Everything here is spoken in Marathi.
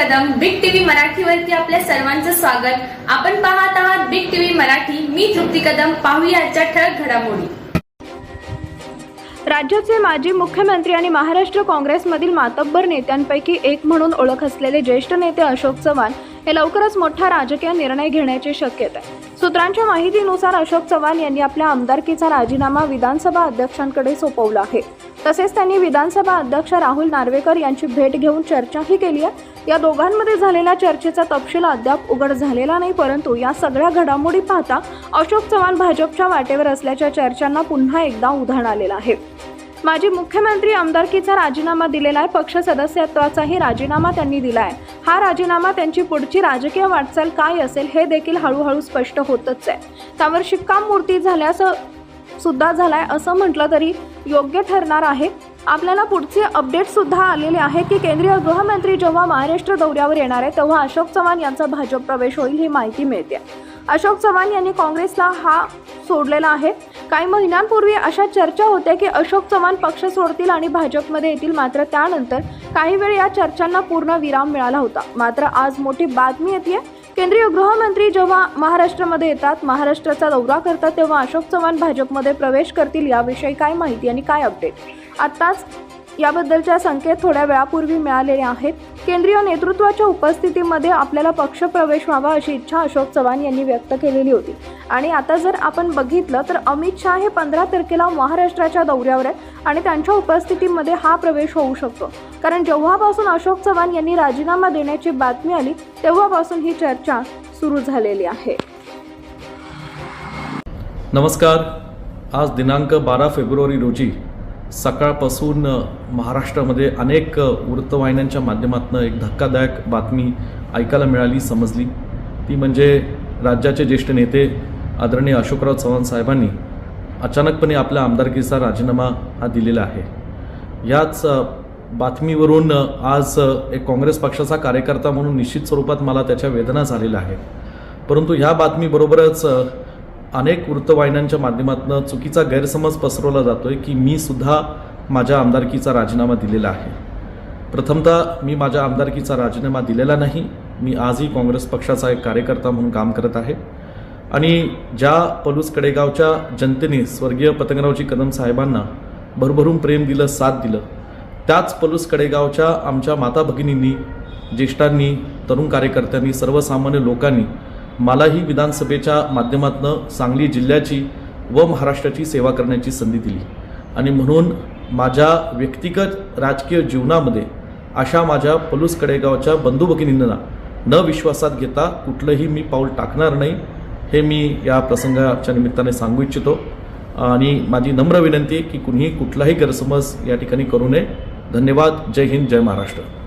मराठीवरती आपल्या सर्वांचं स्वागत. आपण पाहत आहात बिग टीव्ही मराठी. मी तृप्ती कदम. पाहूया आजच्या ठळक घडामोडी. राज्याचे माजी मुख्यमंत्री आणि महाराष्ट्र काँग्रेसमधील मातब्बर नेत्यांपैकी एक म्हणून ओळख असलेले ज्येष्ठ नेते अशोक चव्हाण हे लवकरच मोठा राजकीय निर्णय घेण्याची शक्यता आहे. सूत्रांच्या माहितीनुसार अशोक चव्हाण यांनी आपल्या आमदारकीचा राजीनामा विधानसभा अध्यक्षांकडे सोपवला आहे. तसेच त्यांनी विधानसभा अध्यक्ष राहुल नार्वेकर यांची भेट घेऊन चर्चाही केली आहे. या दोघांमध्ये झालेल्या चर्चेचा तपशील अद्याप उघड झालेला नाही परंतु या सगळ्या घडामोडी पाहता अशोक चव्हाण भाजपच्या वाटेवर असल्याच्या चर्चांना पुन्हा एकदा उधाण आलेलं आहे. माजी मुख्यमंत्री आमदारकीचा राजीनामा दिलेला आहे. पक्ष सदस्यत्वाचाही राजीनामा त्यांनी दिला आहे. हा राजीनामा त्यांची पुढची राजकीय वाटचाल काय असेल हे देखील हळूहळू स्पष्ट होतच आहे. त्यावर शिक्कामोर्ती झाल्यास सुद्धा झालाय असं म्हटलं तरी योग्य ठरणार आहे. आपल्याला पुढचे अपडेट सुद्धा आलेले आहेत की केंद्रीय गृहमंत्री जेव्हा महाराष्ट्र दौऱ्यावर येणार आहे तेव्हा अशोक चव्हाण यांचा भाजप प्रवेश होईल ही माहिती मिळते. अशोक चव्हाण यांनी काँग्रेसला हा सोडलेला आहे. काही महिन्यांपूर्वी अशा चर्चा होत्या की अशोक चव्हाण पक्ष सोडतील आणि भाजपमध्ये येतील. मात्र त्यानंतर काही वेळ या चर्चांना पूर्ण विराम मिळाला होता. मात्र आज मोठी बातमी येते केंद्रीय गृहमंत्री जेव्हा महाराष्ट्रामध्ये येतात महाराष्ट्राचा दौरा करतात तेव्हा अशोक चव्हाण भाजपमध्ये प्रवेश करतील याविषयी काय माहिती आणि काय अपडेट आत्ताच याबद्दलच्या संकेत थोड्या वेळापूर्वी मिळालेले आहेत. केंद्रीय नेतृत्वाच्या उपस्थितीमध्ये आपल्याला पक्षप्रवेश व्हावा अशी इच्छा अशोक चव्हाण यांनी व्यक्त केलेली होती. आणि आता जर आपण बघितलं तर अमित शहा हे पंधरा तारखेला महाराष्ट्राच्या दौऱ्यावर आहेत आणि त्यांच्या उपस्थितीमध्ये हा प्रवेश होऊ शकतो. कारण जेव्हापासून अशोक चव्हाण यांनी राजीनामा देण्याची बातमी आली तेव्हापासून ही चर्चा सुरू झालेली आहे. नमस्कार. आज दिनांक बारा फेब्रुवारी रोजी सकाळपासून महाराष्ट्रामध्ये अनेक वृत्तवाहिन्यांच्या माध्यमातून एक धक्कादायक बातमी ऐकायला मिळाली समजली. ती म्हणजे राज्याचे ज्येष्ठ नेते आदरणीय अशोकराव चव्हाण साहेबांनी अचानकपणे आपल्या आमदारकीचा राजीनामा हा दिलेला आहे. याच बातमीवरून आज एक काँग्रेस पक्षाचा कार्यकर्ता म्हणून निश्चित स्वरूपात मला त्याच्या वेदना झालेल्या आहेत. परंतु ह्या बातमीबरोबरच अनेक वृत्तवाहिन्यांच्या माध्यमातून चुकीचा गैरसमज पसरवला जातोय की मी सुद्धा माझ्या आमदारकीचा राजीनामा दिलेला आहे. प्रथमतः मी माझ्या आमदारकीचा राजीनामा दिलेला नाही. मी आजही काँग्रेस पक्षाचा एक कार्यकर्ता म्हणून काम करत आहे. आणि ज्या पलूस कडेगावच्या जनतेने स्वर्गीय पतंगरावजी कदम साहेबांना भरभरून प्रेम दिलं साथ दिलं त्याच पलूस कडेगावच्या आमच्या माता भगिनींनी ज्येष्ठांनी तरुण कार्यकर्त्यांनी सर्वसामान्य लोकांनी मलाही विधानसभेच्या माध्यमातून सांगली जिल्ह्याची व महाराष्ट्राची सेवा करण्याची संधी दिली. आणि म्हणून माझ्या व्यक्तिगत राजकीय जीवनामध्ये अशा माझ्या पलूस कडेगावच्या बंधू भगिनींना न विश्वासात घेता कुठलंही मी पाऊल टाकणार नाही हे मी या प्रसंगाच्या निमित्ताने सांगू इच्छितो. आणि माझी नम्र विनंती आहे की कुणीही कुठलाही गैरसमज या ठिकाणी करू नये. धन्यवाद. जय हिंद. जय महाराष्ट्र.